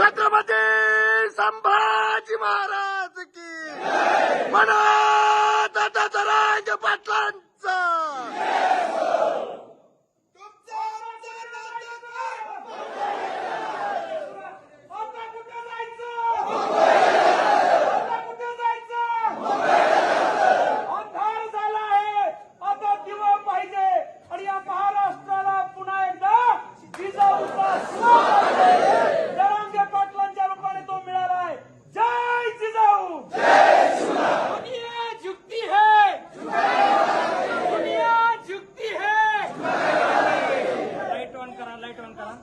छत्रपती संभाजी महाराज की. म्हणा दादा जरा पाटलांचा. ఐటమ్ కదా